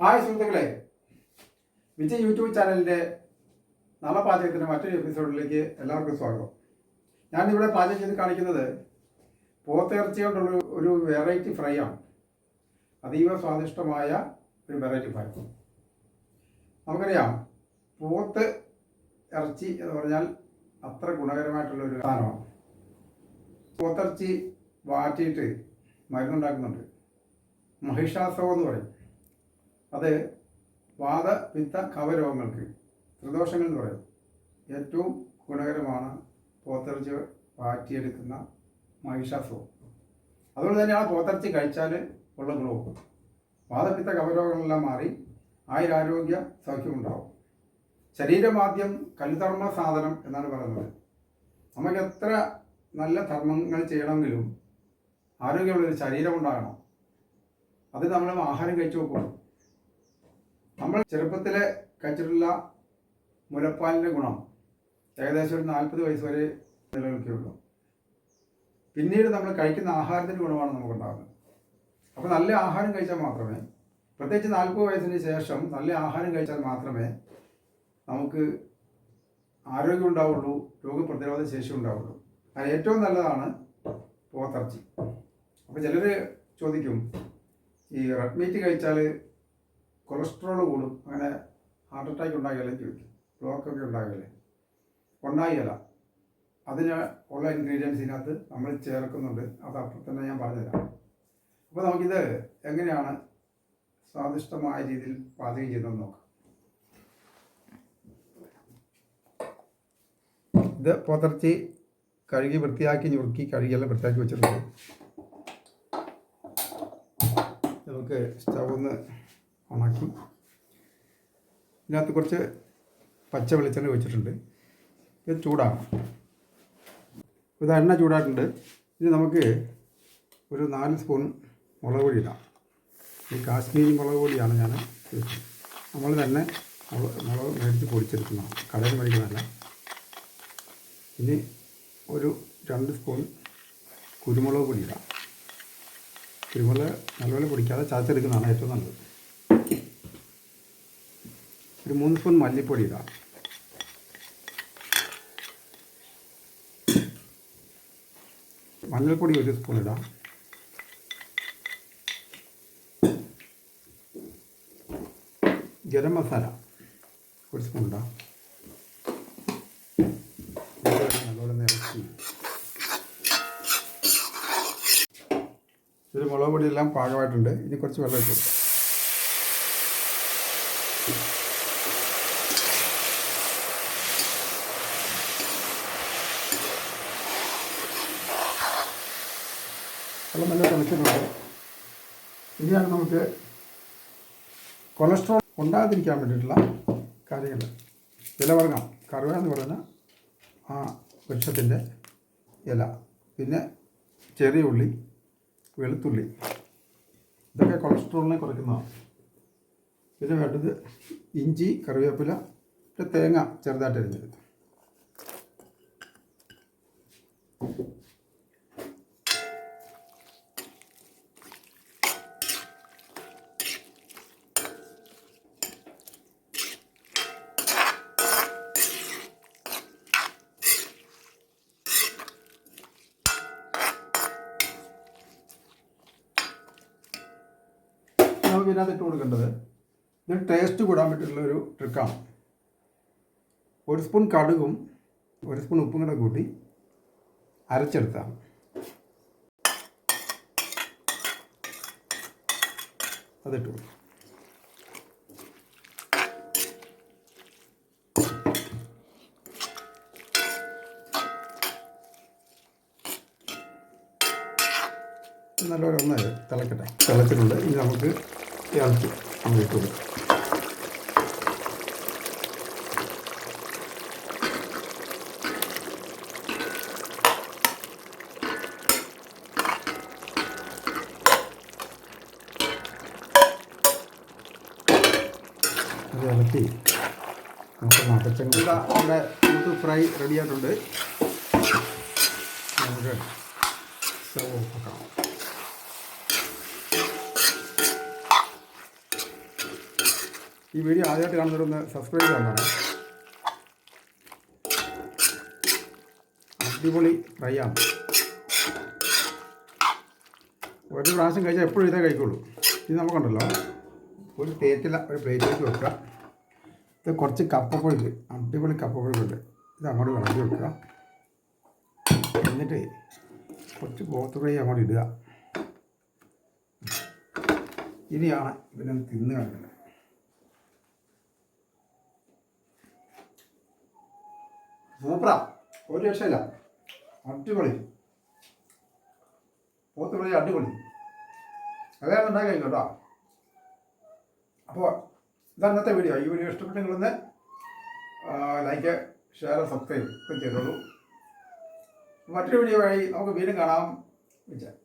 Hi സുഹൃത്തുക്കളെ. Vijay YouTube ചാനലിന്റെ നാളെ പാചകത്തിന്റെ മറ്റൊരു എപ്പിസോഡിലേക്ക് എല്ലാവർക്കും സ്വാഗതം. ഞാനിവിടെ പാചകം ചെയ്ത് കാണിക്കുന്നത് പോത്തിറച്ചി കൊണ്ടുള്ള ഒരു വെറൈറ്റി ഫ്രൈ ആണ് അതീവ സ്വാദിഷ്ടമായ ഒരു വെറൈറ്റി ഫ്രൈ. നമുക്കറിയാം പോത്ത് ഇറച്ചി എന്ന് പറഞ്ഞാൽ അത്ര ഗുണകരമായിട്ടുള്ള ഒരു സാധനമാണ്. പോത്തിറച്ചി വാറ്റിയിട്ട് മരുന്നുണ്ടാക്കുന്നുണ്ട്. മഹിഷാസവം എന്ന് പറയും. അത് വാദ പിത്ത കവരോഗങ്ങൾക്ക് ത്രിദോഷങ്ങൾ എന്ന് പറയും ഏറ്റവും ഗുണകരമാണ് പോത്തിറച്ചി വാറ്റിയെടുക്കുന്ന മഹിഷാസുഖം. അതുകൊണ്ട് തന്നെയാണ് പോത്തിറച്ചി കഴിച്ചാൽ ഉള്ള ഗുണവും. വാദപിത്ത കവരോഗങ്ങളെല്ലാം മാറി ആയുരാരോഗ്യ സൗഖ്യമുണ്ടാവും. ശരീരമാദ്യം കല്ലുധർമ്മ സാധനം എന്നാണ് പറയുന്നത്. നമുക്ക് എത്ര നല്ല ധർമ്മങ്ങൾ ചെയ്യണമെങ്കിലും ആരോഗ്യമുള്ളൊരു ശരീരം ഉണ്ടാകണം. അത് നമ്മൾ ആഹാരം കഴിച്ചു നോക്കണം നമ്മൾ ചെറുപ്പത്തിൽ കഴിച്ചിട്ടുള്ള മുലപ്പാലിന്റെ ഗുണം ഏകദേശം ഒരു നാൽപ്പത് വയസ്സ് വരെ നിലനിൽക്കുകയുള്ളൂ. പിന്നീട് നമ്മൾ കഴിക്കുന്ന ആഹാരത്തിന്റെ ഗുണമാണ് നമുക്കുണ്ടാകുന്നത് അപ്പോൾ നല്ല ആഹാരം കഴിച്ചാൽ മാത്രമേ പ്രത്യേകിച്ച് നാൽപ്പത് വയസ്സിന് ശേഷം നല്ല ആഹാരം കഴിച്ചാൽ മാത്രമേ നമുക്ക് ആരോഗ്യം ഉണ്ടാവുള്ളൂ രോഗപ്രതിരോധ ശേഷി ഉണ്ടാവുള്ളൂ. അത് ഏറ്റവും നല്ലതാണ് പോത്തിറച്ചി. അപ്പോൾ ചിലർ ചോദിക്കും ഈ റെഡ് മീറ്റ് കഴിച്ചാൽ കൊളസ്ട്രോൾ കൂടും. അങ്ങനെ ഹാർട്ട് അറ്റാക്ക് ഉണ്ടാകില്ലേ ചോദിക്കും ബ്ലോക്കൊക്കെ ഉണ്ടാകില്ലേ ഉണ്ടാകില്ല അതിന് ഉള്ള ഇൻഗ്രീഡിയൻസ് ഇതിനകത്ത് നമ്മൾ ചേർക്കുന്നുണ്ട്. അത് അപ്പം തന്നെ ഞാൻ പറഞ്ഞുതരാം. അപ്പോൾ നമുക്കിത് എങ്ങനെയാണ് സ്വാദിഷ്ടമായ രീതിയിൽ പാചകം ചെയ്തെന്ന് നോക്കാം. ഇത് പോത്തിറച്ചി കഴുകി വൃത്തിയാക്കി ഞുറുക്കി കഴുകിയെല്ലാം വൃത്തിയാക്കി വെച്ചിട്ടുണ്ട്. നമുക്ക് സ്റ്റവ് ഉണക്കി. ഇതിനകത്ത് കുറച്ച് പച്ച വെളിച്ചെണ്ണ വെച്ചിട്ടുണ്ട് ഇത് ചൂടാകും ഇത് എണ്ണ ചൂടായിട്ടുണ്ട്. ഇനി നമുക്ക് ഒരു നാല് സ്പൂൺ മുളക് പൊടി ഇടാം. ഈ കാശ്മീരി മുളക് പൊടിയാണ് ഞാൻ. നമ്മൾ തന്നെ മുളക് മേടിച്ച് പൊടിച്ചെടുക്കുന്നതാണ്. കടയിൽ മേടിക്കുന്നതല്ല. ഇനി ഒരു രണ്ട് സ്പൂൺ കുരുമുളക് പൊടി ഇടാം. കുരുമുളക് നല്ലപോലെ പൊടിക്കാതെ ചതച്ചെടുക്കുന്നതാണ് ഏറ്റവും നല്ലത്. ഒരു മൂന്ന് സ്പൂൺ മല്ലിപ്പൊടി ഇടാം. മഞ്ഞൾപ്പൊടി ഒരു സ്പൂൺ ഇടാം. ഗരം മസാല ഒരു സ്പൂൺ ഇടാം. നല്ലോണം ഇറക്കി ഇതിൽ മുളക് പൊടിയെല്ലാം പാകമായിട്ടുണ്ട്. ഇനി കുറച്ച് വെള്ളം ഇട്ട് കൊടുക്കാം. വെള്ളം നല്ല തിളച്ചിട്ടുണ്ട്. ഇനിയാണ് നമുക്ക് കൊളസ്ട്രോൾ ഉണ്ടാകാതിരിക്കാൻ വേണ്ടിയിട്ടുള്ള കാര്യങ്ങൾ. ഇലവർഗം കറുവ എന്ന് പറയുന്ന ആ വൃക്ഷത്തിന്റെ ഇല പിന്നെ ചെറിയ ഉള്ളി വെളുത്തുള്ളി. ഇതൊക്കെ കൊളസ്ട്രോളിനെ കുറയ്ക്കുന്നതാണ്. പിന്നെ വേണ്ടത് ഇഞ്ചി കറിവേപ്പില തേങ്ങ ചെറുതായിട്ട് അരിഞ്ഞത് നമുക്ക് ഇതിനകത്ത് ഇട്ട് കൊടുക്കേണ്ടത്. ഇത് ടേസ്റ്റ് കൂടാൻ പറ്റുള്ള ഒരു ട്രിക്കാണ് ഒരു സ്പൂൺ കടുകും ഒരു സ്പൂൺ ഉപ്പും കൂടെ കൂട്ടി അരച്ചെടുത്താണ് അതിട്ട് കൊടുക്കും. നല്ലൊരു ഒന്നായി തിളക്കട്ടെ. തിളച്ചിട്ടുണ്ട്. ഇനി നമുക്ക് ഇറച്ചി നമുക്ക് ഇട്ട് കൊടുക്കാം അത് ഇളക്കി നമുക്ക് മതച്ചങ്ങ നമ്മുടെ കൂട്ട് ഫ്രൈ റെഡിയായിട്ടുണ്ട്. നമുക്ക് സ്റ്റവ് ഓഫാക്കാം ഈ വീഡിയോ ആദ്യമായിട്ട് കാണുന്നവരൊന്ന് സബ്സ്ക്രൈബ് ചെയ്യാനാണ് അടിപൊളി ഫ്രൈ ആണ്. ഒരു പ്രാവശ്യം കഴിച്ചാൽ എപ്പോഴും ഇതേ കഴിക്കുള്ളൂ. ഇത് നമുക്കുണ്ടല്ലോ. ഒരു തേറ്റില്ല ഒരു പ്ലേറ്റിലേക്ക് വെക്കുക. ഇത് കുറച്ച് കപ്പപ്പൊടി ഉണ്ട് അടിപൊളി കപ്പപ്പൊടി ഉണ്ട് ഇത് അങ്ങോട്ട് വിളമ്പി വെക്കുക. എന്നിട്ട് കുറച്ച് ഫ്രൈ അങ്ങോട്ട് ഇടുക. ഇനിയാണ് ഇതിനെ തിന്ന് കാണിക്കുന്നത് സൂപ്പറാ. ഒരു രക്ഷയില്ല. അടിപൊളി. പോത്ത് ഫ്രൈ അടിപൊളി. അതേ ഉണ്ടാക്കി കേട്ടോ. അപ്പോൾ ഇതാണ് ഇന്നത്തെ വീഡിയോ ഈ വീഡിയോ ഇഷ്ടപ്പെട്ടെങ്കിലൊന്ന് ലൈക്ക് ഷെയർ സബ്സ്ക്രൈബ് ഒക്കെ ചെയ്തോളൂ. മറ്റൊരു വീഡിയോ വഴി നമുക്ക് വീണ്ടും കാണാം. വിചാരം